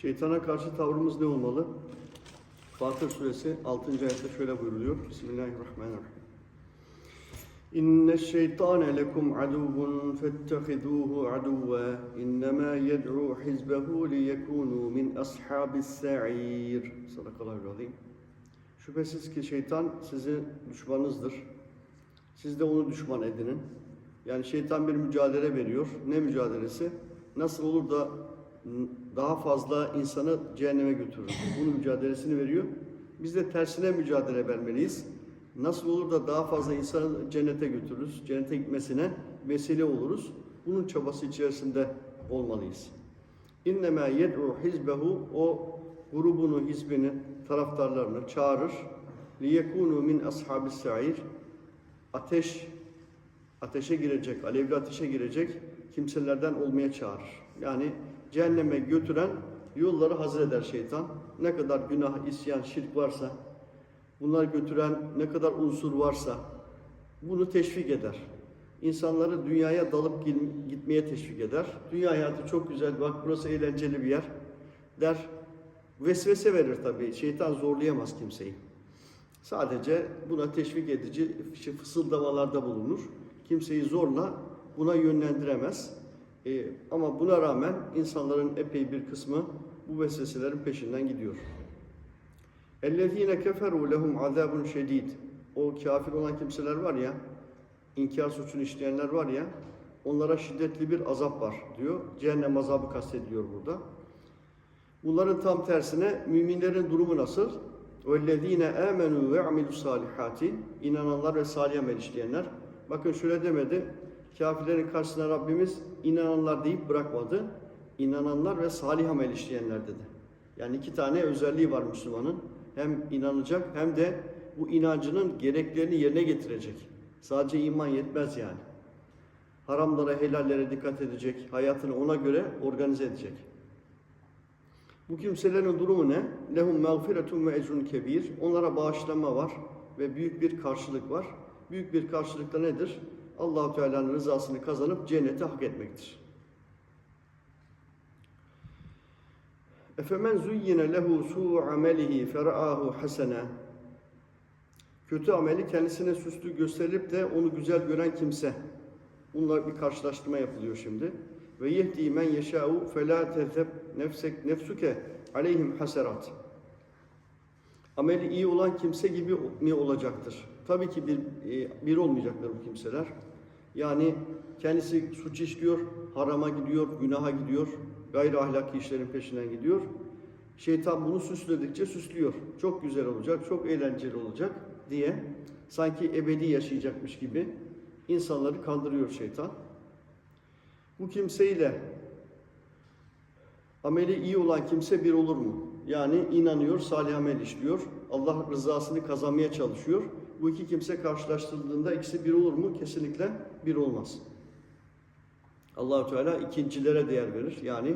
Şeytana karşı tavrımız ne olmalı? Fatır suresi 6. ayette şöyle buyuruluyor. Bismillahirrahmanirrahim. İnne şeytane lekum aduvun fettehiduhu aduva innema yed'u hizbehu liyekunu min ashabis sa'ir. Sadakallahu azim. Şüphesiz ki şeytan sizin düşmanınızdır. Siz de onu düşman edinin. Yani şeytan bir mücadele veriyor. Ne mücadelesi? Nasıl olur da daha fazla insanı cehenneme götürür. Bunun mücadelesini veriyor. Biz de tersine mücadele vermeliyiz. Nasıl olur da daha fazla insanı cennete götürürüz, cennete gitmesine vesile oluruz. Bunun çabası içerisinde olmalıyız. İnnemâ yed'u hizbehu o grubunu, hizbini, taraftarlarını çağırır. liyekunu min ashabis sa'ir ateş ateşe girecek, alevli ateşe girecek kimselerden olmaya çağırır. Yani cehenneme götüren yolları hazır eder şeytan. Ne kadar günah, isyan, şirk varsa, bunlar götüren ne kadar unsur varsa bunu teşvik eder. İnsanları dünyaya dalıp gitmeye teşvik eder. Dünya hayatı çok güzel, bak burası eğlenceli bir yer der. Vesvese verir tabii. Şeytan zorlayamaz kimseyi. Sadece buna teşvik edici fısıldamalarda bulunur. Kimseyi zorla buna yönlendiremez. Ee, ama buna rağmen insanların epey bir kısmı bu vesveselerin peşinden gidiyor. اَلَّذ۪ينَ كَفَرُوا لَهُمْ عَذَابٌ شَد۪يدٌ O kafir olan kimseler var ya, inkar suçunu işleyenler var ya, onlara şiddetli bir azap var diyor. Cehennem azabı kastediliyor burada. Bunların tam tersine müminlerin durumu nasıl? وَالَّذ۪ينَ آمَنُوا وَعْمِلُوا الصَّالِحَاتِ İnananlar ve salih amel işleyenler. Bakın şöyle demedi. Kafirlerin karşısına Rabbimiz inananlar deyip bırakmadı. İnananlar ve salih amel işleyenler dedi. Yani iki tane özelliği var Müslümanın. Hem inanacak hem de bu inancının gereklerini yerine getirecek. Sadece iman yetmez yani. Haramlara, helallere dikkat edecek, hayatını ona göre organize edecek. Bu kimselerin durumu ne? Lehum mağfiretun ve ecrun kebir. Onlara bağışlanma var ve büyük bir karşılık var. Büyük bir karşılık da nedir? Allahu Teala'nın rızasını kazanıp cenneti hak etmektir. Efemen zuyyine lehu su'u amelihi feraahu hasene. Kötü ameli kendisine süslü gösterilip de onu güzel gören kimse. Bunlar bir karşılaştırma yapılıyor şimdi. Ve yehdi men yeşâ'u felâ tezeb nefsek nefsuke aleyhim haserat. Ameli iyi olan kimse gibi mi olacaktır? Tabii ki bir, e, bir olmayacaklar bu kimseler. Yani kendisi suç işliyor, harama gidiyor, günaha gidiyor, gayri ahlaki işlerin peşinden gidiyor. Şeytan bunu süsledikçe süslüyor. Çok güzel olacak, çok eğlenceli olacak diye sanki ebedi yaşayacakmış gibi insanları kandırıyor şeytan. Bu kimseyle ameli iyi olan kimse bir olur mu? Yani inanıyor, salih amel işliyor, Allah rızasını kazanmaya çalışıyor. Bu iki kimse karşılaştırıldığında ikisi bir olur mu? Kesinlikle bir olmaz. Allahu Teala ikincilere değer verir. Yani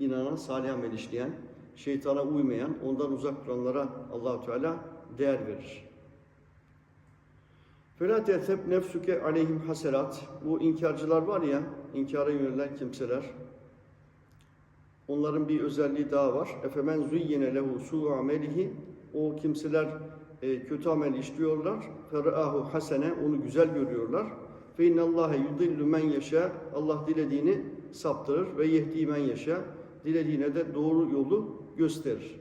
inanan, salih amel işleyen, şeytana uymayan, ondan uzak duranlara Allahu Teala değer verir. فَلَا تَثَبْ nefsuke aleyhim haserat. Bu inkarcılar var ya, inkara yönelen kimseler. Onların bir özelliği daha var. Efemen zuyyine lehu su'u amelihi. O kimseler e, kötü amel işliyorlar. Feraahu hasene. Onu güzel görüyorlar. Fe innallâhe yudillu men yeşâ. Allah dilediğini saptırır ve yehdi men yeşâ. Dilediğine de doğru yolu gösterir.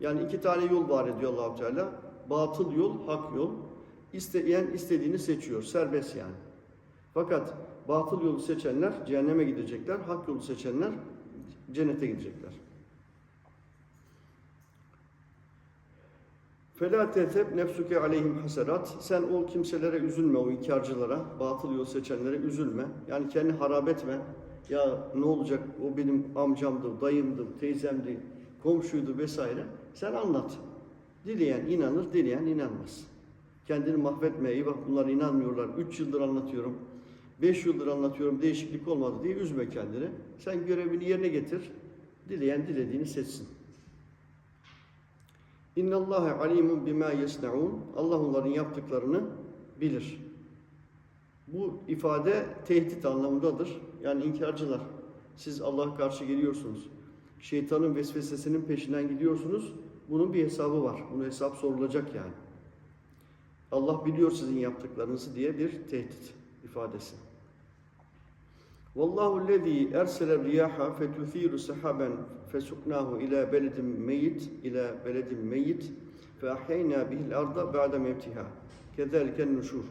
Yani iki tane yol var ediyor allah Teala. Batıl yol, hak yol. İsteyen istediğini seçiyor. Serbest yani. Fakat batıl yolu seçenler cehenneme gidecekler. Hak yolu seçenler cennete gidecekler. فَلَا تَذَبْ nefsuke aleyhim haserat. Sen o kimselere üzülme, o inkarcılara, batıl yol seçenlere üzülme. Yani kendi harap etme. Ya ne olacak, o benim amcamdı, dayımdı, teyzemdi, komşuydu vesaire. Sen anlat. Dileyen inanır, dileyen inanmaz. Kendini mahvetme, eyvah bunlar inanmıyorlar. Üç yıldır anlatıyorum, beş yıldır anlatıyorum, değişiklik olmadı diye üzme kendini. Sen görevini yerine getir, dileyen dilediğini seçsin. İnna Allahe alimun bima yesnaun. Allah onların yaptıklarını bilir. Bu ifade tehdit anlamındadır. Yani inkarcılar. Siz Allah'a karşı geliyorsunuz. Şeytanın vesvesesinin peşinden gidiyorsunuz. Bunun bir hesabı var. Bunun hesap sorulacak yani. Allah biliyor sizin yaptıklarınızı diye bir tehdit ifadesi. Vallahu lezî ersele riyaha fetuthiru sahaben fesuknahu ila beledin meyyit ila beledin meyyit fe ahyayna bihil arda ba'de mevtiha. Kezaliken nuşur.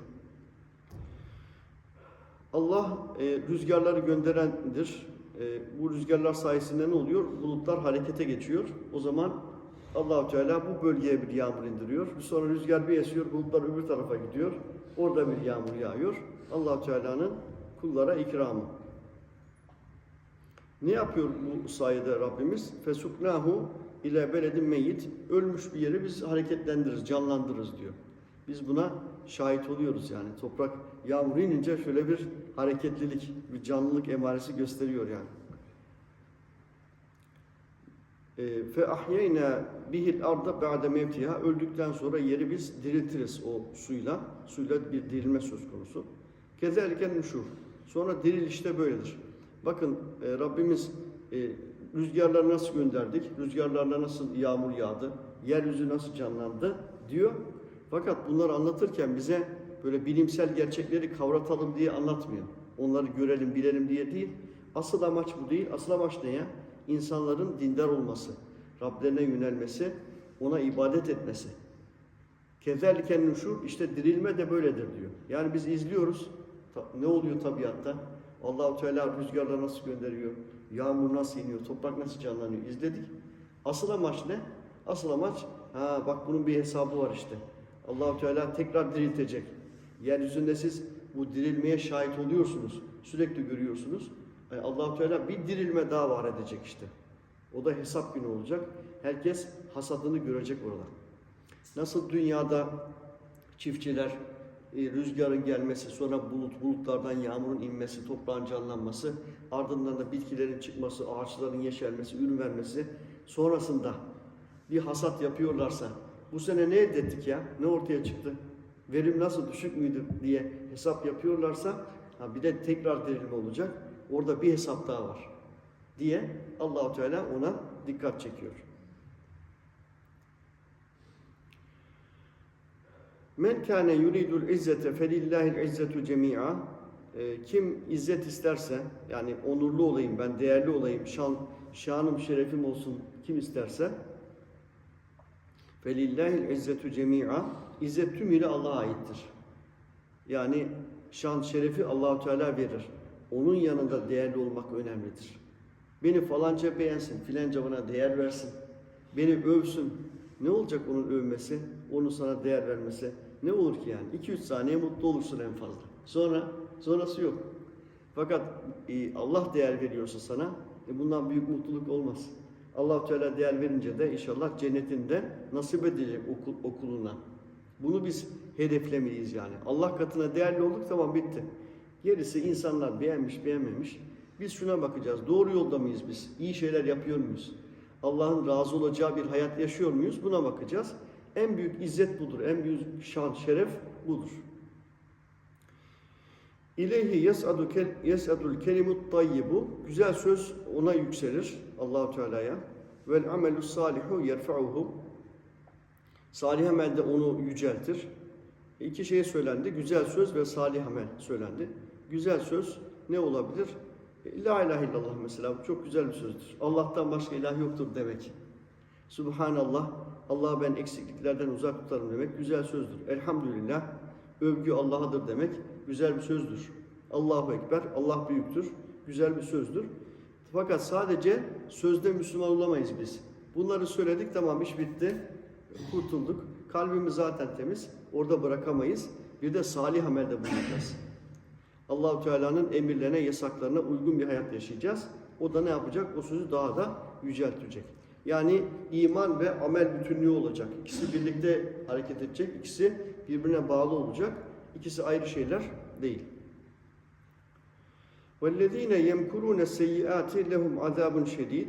Allah e, rüzgarları gönderendir. E, bu rüzgarlar sayesinde ne oluyor? Bulutlar harekete geçiyor. O zaman Allahu Teala bu bölgeye bir yağmur indiriyor. Sonra rüzgar bir esiyor, bulutlar öbür tarafa gidiyor. Orada bir yağmur yağıyor. Allahu Teala'nın kullara ikramı. Ne yapıyor bu sayede Rabbimiz? Fesuknahu ile beledin meyyit. Ölmüş bir yeri biz hareketlendiririz, canlandırırız diyor. Biz buna şahit oluyoruz yani. Toprak yağmur inince şöyle bir hareketlilik, bir canlılık emaresi gösteriyor yani. Ee, Fe ahyeyna bihil arda ba'de mevtiha öldükten sonra yeri biz diriltiriz o suyla. Suyla bir dirilme söz konusu. Kezeliken nuşur. Sonra diriliş de böyledir. Bakın e, Rabbimiz e, rüzgarları nasıl gönderdik? Rüzgarlarla nasıl yağmur yağdı? Yeryüzü nasıl canlandı? diyor. Fakat bunları anlatırken bize böyle bilimsel gerçekleri kavratalım diye anlatmıyor. Onları görelim, bilelim diye değil. Asıl amaç bu değil. Asıl amaç ne ya? İnsanların dindar olması, Rablerine yönelmesi, ona ibadet etmesi. Kezeliken nuşur, işte dirilme de böyledir diyor. Yani biz izliyoruz, ne oluyor tabiatta? Allahu Teala rüzgarla nasıl gönderiyor, yağmur nasıl iniyor, toprak nasıl canlanıyor izledik. Asıl amaç ne? Asıl amaç, ha bak bunun bir hesabı var işte. Allahu Teala tekrar diriltecek. Yeryüzünde siz bu dirilmeye şahit oluyorsunuz, sürekli görüyorsunuz. Yani Allahu Teala bir dirilme daha var edecek işte. O da hesap günü olacak. Herkes hasadını görecek orada. Nasıl dünyada çiftçiler e, rüzgarın gelmesi, sonra bulut, bulutlardan yağmurun inmesi, toprağın canlanması, ardından da bitkilerin çıkması, ağaçların yeşermesi, ürün vermesi, sonrasında bir hasat yapıyorlarsa, bu sene ne elde ettik ya, ne ortaya çıktı, verim nasıl düşük müydü diye hesap yapıyorlarsa, ha bir de tekrar dirilme olacak, orada bir hesap daha var diye Allahu Teala ona dikkat çekiyor. Men kâne yuridul izzete felillahil izzetu cemi'a. Ee, Kim izzet isterse, yani onurlu olayım, ben değerli olayım, şan, şanım, şerefim olsun kim isterse felillahil izzetu cemi'a. İzzet tümüyle Allah'a aittir. Yani şan, şerefi Allahu Teala verir. Onun yanında değerli olmak önemlidir. Beni falanca beğensin, filanca bana değer versin. Beni övsün. Ne olacak onun övmesi, onun sana değer vermesi? Ne olur ki yani? 2-3 saniye mutlu olursun en fazla. Sonra, sonrası yok. Fakat e, Allah değer veriyorsa sana, e, bundan büyük mutluluk olmaz. allah Teala değer verince de inşallah cennetinde nasip edecek okul, okuluna. Bunu biz hedeflemeliyiz yani. Allah katına değerli olduk tamam bitti. Gerisi insanlar beğenmiş beğenmemiş. Biz şuna bakacağız. Doğru yolda mıyız biz? İyi şeyler yapıyor muyuz? Allah'ın razı olacağı bir hayat yaşıyor muyuz? Buna bakacağız. En büyük izzet budur. En büyük şan, şeref budur. İleyhi yes'adu yes'adul kelimut tayyibu. Güzel söz ona yükselir Allahu Teala'ya. Vel amelus salihu yerfa'uhu. Salih amel de onu yüceltir. İki şey söylendi. Güzel söz ve salih amel söylendi. Güzel söz ne olabilir? La ilahe illallah mesela çok güzel bir sözdür. Allah'tan başka ilah yoktur demek. Subhanallah, Allah'ı ben eksikliklerden uzak tutarım demek güzel sözdür. Elhamdülillah, övgü Allah'adır demek güzel bir sözdür. Allahu Ekber, Allah büyüktür, güzel bir sözdür. Fakat sadece sözde Müslüman olamayız biz. Bunları söyledik tamam iş bitti, kurtulduk. Kalbimiz zaten temiz, orada bırakamayız. Bir de salih amelde bulunacağız. Allahu Teala'nın emirlerine, yasaklarına uygun bir hayat yaşayacağız. O da ne yapacak? O sözü daha da yüceltecek. Yani iman ve amel bütünlüğü olacak. İkisi birlikte hareket edecek. İkisi birbirine bağlı olacak. İkisi ayrı şeyler değil. وَالَّذ۪ينَ يَمْكُرُونَ السَّيِّئَاتِ لَهُمْ عَذَابٌ شَد۪يدٌ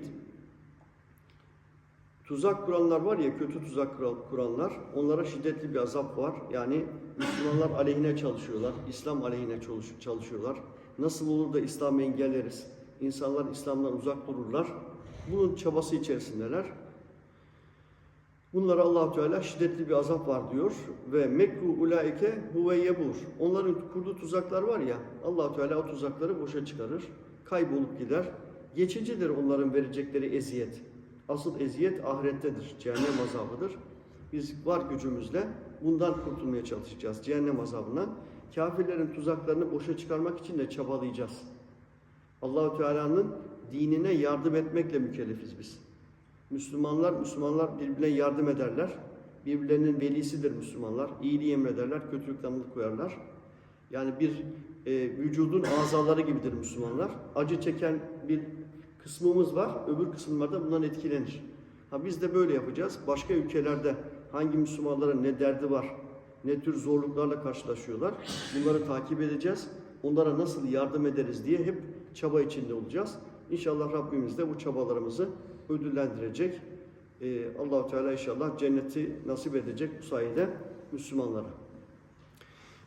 Tuzak kuranlar var ya, kötü tuzak kuranlar, onlara şiddetli bir azap var. Yani Müslümanlar aleyhine çalışıyorlar, İslam aleyhine çalış- çalışıyorlar. Nasıl olur da İslam'ı engelleriz? İnsanlar İslam'dan uzak dururlar. bunun çabası içerisindeler. Bunlara allah Teala şiddetli bir azap var diyor ve mekru ulaike huve yebur. Onların kurduğu tuzaklar var ya allah Teala o tuzakları boşa çıkarır. Kaybolup gider. Geçicidir onların verecekleri eziyet. Asıl eziyet ahirettedir. Cehennem azabıdır. Biz var gücümüzle bundan kurtulmaya çalışacağız. Cehennem azabından. Kafirlerin tuzaklarını boşa çıkarmak için de çabalayacağız. Allahu Teala'nın dinine yardım etmekle mükellefiz biz. Müslümanlar, Müslümanlar birbirine yardım ederler. Birbirlerinin velisidir Müslümanlar. İyiliği emrederler, kötülükten koyarlar. Yani bir e, vücudun azaları gibidir Müslümanlar. Acı çeken bir kısmımız var, öbür kısımlarda bundan etkilenir. Ha biz de böyle yapacağız. Başka ülkelerde hangi Müslümanların ne derdi var, ne tür zorluklarla karşılaşıyorlar. Bunları takip edeceğiz. Onlara nasıl yardım ederiz diye hep çaba içinde olacağız. İnşallah Rabbimiz de bu çabalarımızı ödüllendirecek. Ee, Allahu Teala inşallah cenneti nasip edecek bu sayede Müslümanlara.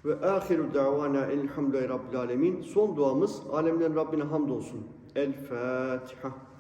Ve ahiru davana elhamdülillahi rabbil alemin. Son duamız alemlerin Rabbine hamdolsun. El Fatiha.